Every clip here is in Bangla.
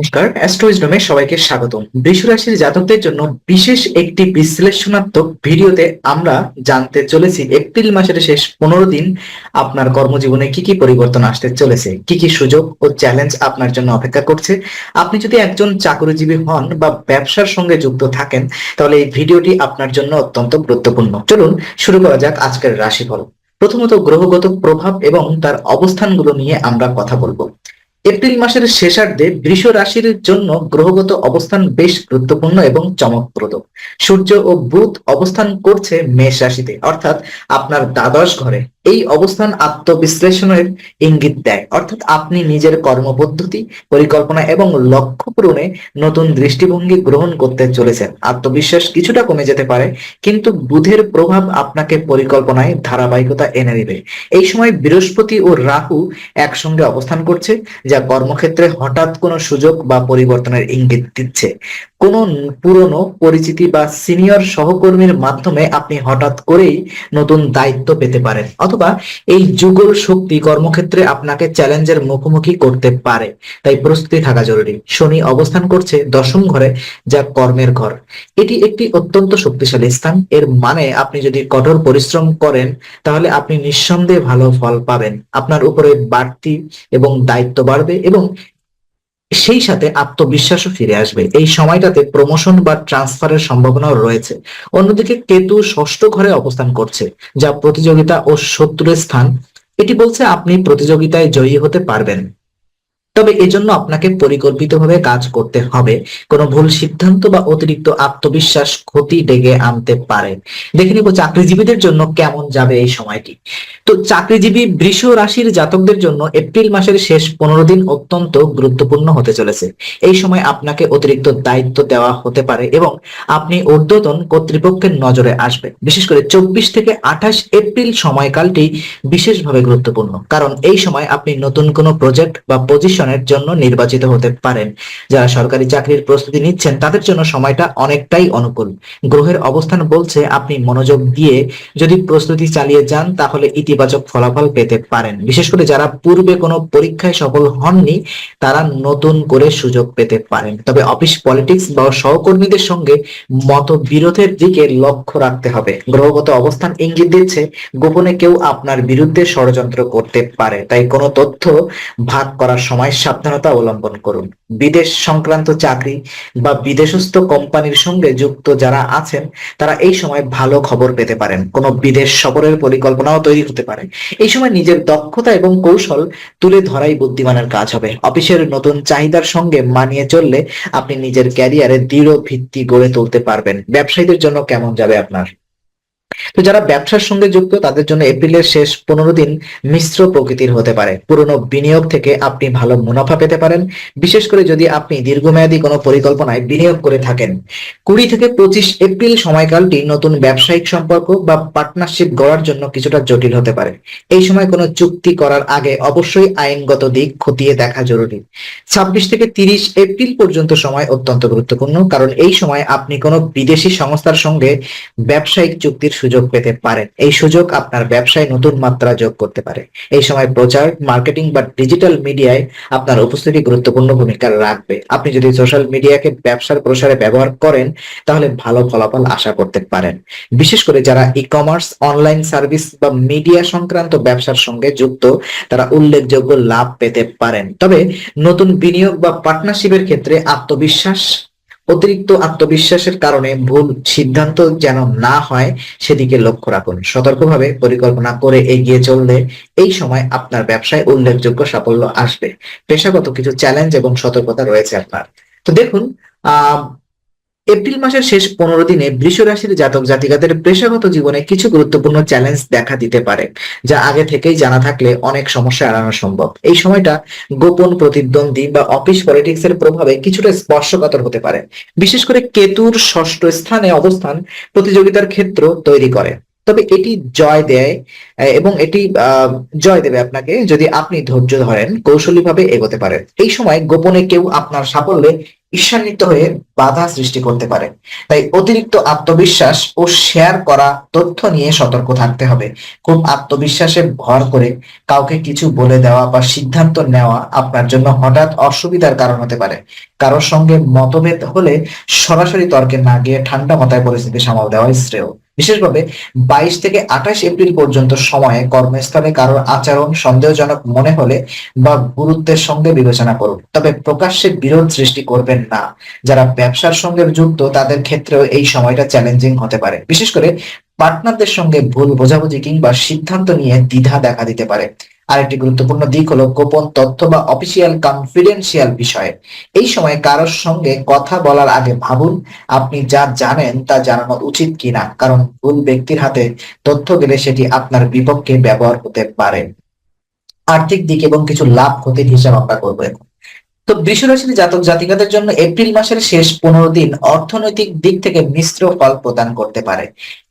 নমস্কার অ্যাস্ট্রোইজমে সবাইকে স্বাগতম। বৃষ রাশির জাতকদের জন্য বিশেষ একটি বিশ্লেষণাত্মক ভিডিওতে আমরা জানতে চলেছি এপ্রিল মাসের শেষ পনেরো দিন আপনার কর্মজীবনে কি কি পরিবর্তন আসতে চলেছে, কি কি সুযোগ ও চ্যালেঞ্জ আপনার জন্য অপেক্ষা করছে। আপনি যদি একজন চাকরিজীবী হন বা ব্যবসার সঙ্গে যুক্ত থাকেন, তাহলে এই ভিডিওটি আপনার জন্য অত্যন্ত গুরুত্বপূর্ণ। চলুন শুরু করা যাক আজকের রাশিফল। প্রথমত গ্রহগত প্রভাব এবং তার অবস্থানগুলো নিয়ে আমরা কথা বলব। এপ্রিল মাসের শেষার্ধে বৃষ রাশির জন্য গ্রহগত অবস্থান বেশ গুরুত্বপূর্ণ এবং চমকপ্রদ। সূর্য ও বুধ অবস্থান করছে মেষ রাশিতে, অর্থাৎ আপনার দ্বাদশ ঘরে। এই অবস্থান আত্মবিশ্লেষণের ইঙ্গিত দেয়। অর্থাৎ আপনি নিজের কর্মপদ্ধতি, পরিকল্পনা এবং লক্ষ্য পূরণে নতুন দৃষ্টিভঙ্গি গ্রহণ করতে চলেছেন। আত্মবিশ্বাস কিছুটা কমে যেতে পারে, কিন্তু বুধের প্রভাব আপনাকে পরিকল্পনায় ধারাবাহিকতা এনে দেবে। এই সময় বৃহস্পতি ও রাহু একসঙ্গে অবস্থান করছে, যা কর্মক্ষেত্রে হঠাৎ কোনো সুযোগ বা পরিবর্তনের ইঙ্গিত দিচ্ছে। কোন পুরনো পরিচিতি বা সিনিয়র সহকর্মীর মাধ্যমে আপনি হঠাৎ করেই নতুন দায়িত্ব পেতে পারেন, অথবা এই যুগল শক্তি কর্মক্ষেত্রে আপনাকে চ্যালেঞ্জের মুখোমুখি করতে পারে। তাই প্রস্তুতি থাকা জরুরি। শনি অবস্থান করছে দশম ঘরে, যা কর্মের ঘর। এটি একটি অত্যন্ত শক্তিশালী স্থান। এর মানে আপনি যদি কঠোর পরিশ্রম করেন, তাহলে আপনি নিঃসন্দেহে ভালো ফল পাবেন। আপনার উপরে বাড়তি এবং দায়িত্ব বাড়বে এবং সেই সাথে আত্মবিশ্বাসও ফিরে আসবে। এই সময়টাতে প্রমোশন বা ট্রান্সফারের সম্ভাবনাও রয়েছে। অন্যদিকে কেতু ষষ্ঠ ঘরে অবস্থান করছে, যা প্রতিযোগিতা ও শত্রুর স্থান। এটি বলছে আপনি প্রতিযোগিতায় জয়ী হতে পারবেন। তবে এজন্য আপনাকে পরিকল্পিতভাবে কাজ করতে হবে। কোনো ভুল সিদ্ধান্ত বা অতিরিক্ত আত্মবিশ্বাস ক্ষতি ডেকে আনতে পারে। দেখে নিব চাকরিজীবীদের জন্য কেমন যাবে এই সময়টি। তো চাকরিজীবী বৃষ রাশির জাতকদের জন্য এপ্রিল মাসের শেষ পনেরো দিন অত্যন্ত গুরুত্বপূর্ণ হতে চলেছে। এই সময় আপনাকে অতিরিক্ত দায়িত্ব দেওয়া হতে পারে এবং আপনি ঊর্ধ্বতন কর্তৃপক্ষের নজরে আসবে বিশেষ করে চব্বিশ থেকে আঠাশ এপ্রিল সময়কালটি বিশেষভাবে গুরুত্বপূর্ণ। কারণ এই সময় আপনি নতুন কোনো প্রজেক্ট বা পজিশনের জন্য নির্বাচিত হতে পারেন। যারা সরকারি চাকরির প্রস্তুতি নিচ্ছেন, তাদের জন্য সময়টা অনেকটাই অনুকূল। গ্রহের অবস্থান বলছে, আপনি মনোযোগ দিয়ে যদি প্রস্তুতি চালিয়ে যান, তাহলে ইতিবাচক ফলাফল পেতে পারেন। বিশেষ করে যারা পূর্বে কোনো পরীক্ষায় সফল হননি, তারা নতুন করে সুযোগ পেতে পারেন। তবে অফিস পলিটিক্স বা সহকর্মীদের সঙ্গে মতবিরোধের দিকে লক্ষ্য রাখতে হবে। গ্রহগত অবস্থান ইঙ্গিত দিচ্ছে, গোপনে কেউ আপনার বিরুদ্ধে ষড়যন্ত্র করতে পারে। তাই কোনো তথ্য ভাগ করার সময় সাবধানতা অবলম্বন করুন। বিদেশ সংক্রান্ত চাকরি বা বিদেশস্থ কোম্পানির সঙ্গে যুক্ত যারা আছেন, তারা এই সময় ভালো খবর পেতে পারেন। কোনো বিদেশ সফরের পরিকল্পনাও তৈরি হতে পারে। এই সময় নিজের দক্ষতা এবং কৌশল তুলে ধরাই বুদ্ধিমানের কাজ হবে। অফিসের নতুন চাহিদার সঙ্গে মানিয়ে চললে আপনি নিজের ক্যারিয়ারে দৃঢ় ভিত্তি গড়ে তুলতে পারবেন। ব্যবসায়ীদের জন্য কেমন যাবে আপনার? তো যারা ব্যবসার সঙ্গে যুক্ত, তাদের জন্য এপ্রিলের শেষ পনেরো দিন মিশ্র প্রকৃতির হতে পারে। পুরনো বিনিয়োগ থেকে আপনি ভালো মুনাফা পেতে পারেন। বিশেষ করে যদি আপনি দীর্ঘমেয়াদী কোনো পরিকল্পনায় বিনিয়োগ করে থাকেন। কুড়ি থেকে পঁচিশ এপ্রিল সময়কালটি নতুন ব্যবসায়িক সম্পর্ক বা পার্টনারশিপ গড়ার জন্য কিছুটা জটিল হতে পারে। এই সময় কোনো চুক্তি করার আগে অবশ্যই আইনগত দিক খতিয়ে দেখা জরুরি। ছাব্বিশ থেকে তিরিশ এপ্রিল পর্যন্ত সময় অত্যন্ত গুরুত্বপূর্ণ, কারণ এই সময় আপনি কোনো বিদেশি সংস্থার সঙ্গে ব্যবসায়িক চুক্তির সুযোগ পেতে পারেন। এই সুযোগ আপনার ব্যবসায় নতুন মাত্রা যোগ করতে পারে। এই সময় প্রচার, মার্কেটিং বা ডিজিটাল মিডিয়ায় আপনার উপস্থিতি গুরুত্বপূর্ণ ভূমিকা রাখবে। আপনি যদি সোশ্যাল মিডিয়াকে ব্যবসার প্রসারে ব্যবহার করেন, তাহলে ভালো ফলাফল আশা করতে পারেন। বিশেষ করে যারা ই কমার্স অনলাইন সার্ভিস বা মিডিয়া সংক্রান্ত ব্যবসার সঙ্গে যুক্ত, তারা উল্লেখযোগ্য লাভ পেতে পারেন। তবে নতুন বিনিয়োগ বা পার্টনারশিপের ক্ষেত্রে আত্মবিশ্বাস অতিরিক্ত আত্মবিশ্বাসের কারণে ভুল সিদ্ধান্ত যেন না হয়, সেদিকে লক্ষ্য রাখুন। সতর্কভাবে পরিকল্পনা করে এগিয়ে চললে এই সময় আপনার ব্যবসায় উল্লেখযোগ্য সাফল্য আসবে। পেশাগত কিছু চ্যালেঞ্জ এবং সতর্কতা রয়েছে আপনার। তো দেখুন, আহ এপ্রিল মাসের শেষ পনেরো দিনে বৃষ রাশির জাতক জাতিকাদের পেশাগত জীবনে কিছু গুরুত্বপূর্ণ চ্যালেঞ্জ দেখা দিতে পারে, যা আগে থেকেই জানা থাকলে অনেক সমস্যা এড়ানো সম্ভব। এই সময়টা গোপন প্রতিদ্বন্দ্বী বা অফিস পলিটিক্স এর প্রভাবে কিছুটা স্পর্শকাতর হতে পারে। বিশেষ করে কেতুর ষষ্ঠ স্থানে অবস্থান প্রতিযোগিতার ক্ষেত্র তৈরি করে। তবে এটি জয় দেয় এবং এটি জয় দেবে আপনাকে যদি আপনি ধৈর্য ধরেন, কৌশলীভাবে এগোতে পারেন। এই সময় গোপনে কেউ আপনার সাফল্যে ঈর্ষান্বিত হয়ে বাধা সৃষ্টি করতে পারে। তাই অতিরিক্ত আত্মবিশ্বাস ও শেয়ার করা তথ্য নিয়ে সতর্ক থাকতে হবে। খুব আত্মবিশ্বাসে ভর করে কাউকে কিছু বলে দেওয়া বা সিদ্ধান্ত নেওয়া আপনার জন্য হঠাৎ অসুবিধার কারণ হতে পারে। কারোর সঙ্গে মতভেদ হলে সরাসরি তর্কে না গিয়ে ঠান্ডা মাথায় পরিস্থিতি সামাল দেওয়াই শ্রেয়। বিশেষভাবে বাইশ থেকে আঠাশ এপ্রিল পর্যন্ত সময়ে কর্মস্থলে কারোর আচরণ সন্দেহজনক মনে হলে বা গুরুত্বের সঙ্গে বিবেচনা করুন। তবে প্রকাশ্যে বিরোধ সৃষ্টি করবেন না। যারা ব্যবসার সঙ্গে যুক্ত, তাদের ক্ষেত্রেও এই সময়টা চ্যালেঞ্জিং হতে পারে। বিশেষ করে পার্টনারদের সঙ্গে ভুল বোঝাবুঝি কিংবা সিদ্ধান্ত নিয়ে দ্বিধা দেখা দিতে পারে। আরেকটি গুরুত্বপূর্ণ দিক হলো গোপন তথ্য বা অফিসিয়াল কনফিডেন্সিয়াল বিষয়ে। এই সময় কারোর সঙ্গে কথা বলার আগে ভাবুন, আপনি যা জানেন তা জানানো উচিত কিনা? কারণ ভুল ব্যক্তির হাতে তথ্য গেলে সেটি আপনার বিপক্ষে ব্যবহার হতে পারে। আর্থিক দিক এবং কিছু লাভ ক্ষতির হিসাব আমরা করব এখন। তো বৃষরাশির জাতক জাতিকাদের জন্য এপ্রিল মাসের শেষ পনেরো দিন অর্থনৈতিক দিক থেকে মিশ্র ফল প্রদান করতে পারে।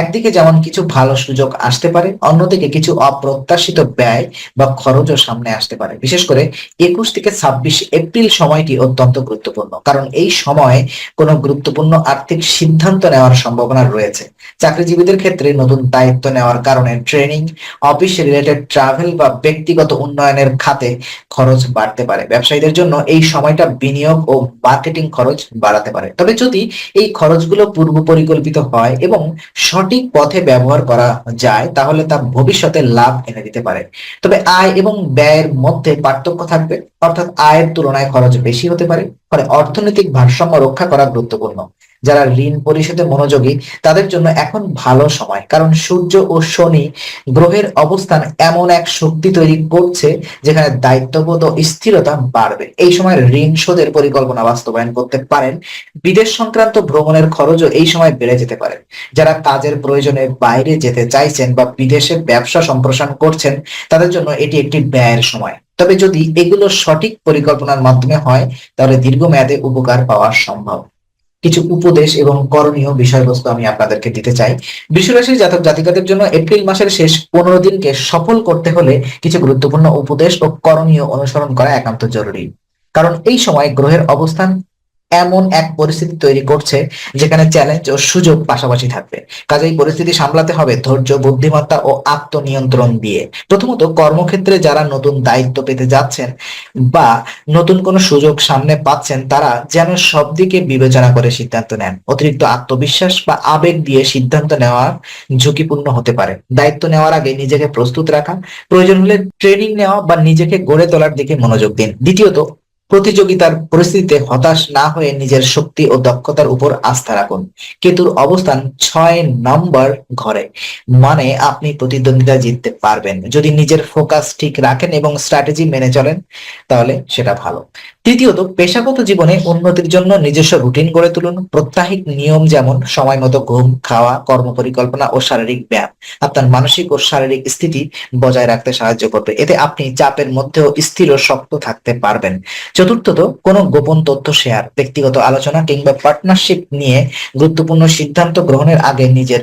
একদিকে যেমন কিছু ভালো সুযোগ আসতে পারে, অন্যদিকে কিছু অপ্রত্যাশিত ব্যয় বা খরচও সামনে আসতে পারে। বিশেষ করে একুশ থেকে ছাব্বিশ এপ্রিল সময়টি অত্যন্ত গুরুত্বপূর্ণ, কারণ এই সময়ে কোনো গুরুত্বপূর্ণ আর্থিক সিদ্ধান্ত নেওয়ার সম্ভাবনা রয়েছে। চাকরিজীবীদের ক্ষেত্রে নতুন দায়িত্ব নেওয়ার কারণে ট্রেনিং অফিস রিলেটেড ট্রাভেল বা ব্যক্তিগত উন্নয়নের খাতে খরচ বাড়তে পারে। ব্যবসায়ীদের জন্য এই সময়টা বিনিয়োগ ও মার্কেটিং খরচ বাড়াতে পারে। তবে যদি এই খরচগুলো পূর্ব পরিকল্পিত হয় এবং সঠিক পথে ব্যবহার করা যায়, তাহলে তা ভবিষ্যতে লাভ এনে দিতে পারে। তবে আয় এবং ব্যয়ের মধ্যে পার্থক্য থাকবে, অর্থাৎ আয়ের তুলনায় খরচ বেশি হতে পারে, ফলে অর্থনৈতিক ভারসাম্য রক্ষা করা গুরুত্বপূর্ণ। যারা ঋণ পরিশোধে মনোযোগী, তাদের জন্য এখন ভালো সময়। কারণ সূর্য ও শনি গ্রহের অবস্থান এমন এক শক্তি তৈরি করছে যেখানে দায়িত্ববোধ ও স্থিরতা বাড়বে। এই সময় ঋণ শোধের পরিকল্পনা বাস্তবায়ন করতে পারেন। বিদেশ সংক্রান্ত ভ্রমণের খরচও এই সময় বেড়ে যেতে পারে। যারা কাজের প্রয়োজনে বাইরে যেতে চাইছেন বা বিদেশে ব্যবসা সম্প্রসারণ করছেন, তাদের জন্য এটি একটি ব্যয়ের সময়। তবে যদি এগুলো সঠিক পরিকল্পনার মাধ্যমে হয়, তাহলে দীর্ঘমেয়াদে উপকার পাওয়া সম্ভব। কিছু উপদেশ এবং করণীয় বিষয়বস্তু আমি আপনাদেরকে দিতে চাই। বিশ্বরাশির জাতক জাতিকাদের জন্য এপ্রিল মাসের শেষ পনেরো দিনকে সফল করতে হলে কিছু গুরুত্বপূর্ণ উপদেশ ও করণীয় অনুসরণ করা একান্ত জরুরি। কারণ এই সময় গ্রহের অবস্থান এমন এক পরিস্থিতি তৈরি করছে যেখানে চ্যালেঞ্জ ও সুযোগ পাশাপাশি থাকবে। কাজেই পরিস্থিতি সামলাতে হবে ধৈর্য, বুদ্ধিমত্তা ও আত্মনিয়ন্ত্রণ দিয়ে। প্রথমত, কর্মক্ষেত্রে যারা নতুন দায়িত্ব পেতে যাচ্ছেন বা নতুন কোনো সুযোগ সামনে পাচ্ছেন, তারা যেন সব দিকে বিবেচনা করে সিদ্ধান্ত নেন। অতিরিক্ত আত্মবিশ্বাস বা আবেগ দিয়ে সিদ্ধান্ত নেওয়া ঝুঁকিপূর্ণ হতে পারে। দায়িত্ব নেওয়ার আগে নিজেকে প্রস্তুত রাখা, প্রয়োজন হলে ট্রেনিং নেওয়া বা নিজেকে গড়ে তোলার দিকে মনোযোগ দিন। দ্বিতীয়ত প্রতিযোগিতার পরিস্থিতিতে হতাশ না হয়ে নিজের শক্তি ও দক্ষতার উপর আস্থা রাখুন। কেতুর অবস্থান ছয় নম্বর ঘরে। মানে আপনি প্রতিদ্বন্দ্বিতা জিততে পারবেন। যদি নিজের ফোকাস ঠিক রাখেন এবং স্ট্র্যাটেজি মেনে চলেন, তাহলে সেটা ভালো। তৃতীয়ত, পেশাগত জীবনে উন্নতির জন্য নিজস্ব রুটিন গড়ে তুলুন। প্রত্যাহিক নিয়ম যেমন সময় মতো ঘুম, খাওয়া কর্ম পরিকল্পনা ও শারীরিক ব্যায়াম। আপনার মানসিক ও শারীরিক স্থিতি বজায় রাখতে সাহায্য করবে। এতে আপনি চাপের মধ্যেও স্থির ও শক্ত থাকতে পারবেন। চতুর্থত, কোনো গোপন তথ্য শেয়ার ব্যক্তিগত আলোচনা কিংবা পার্টনারশিপ নিয়ে গুরুত্বপূর্ণ সিদ্ধান্ত গ্রহণের আগে নিজের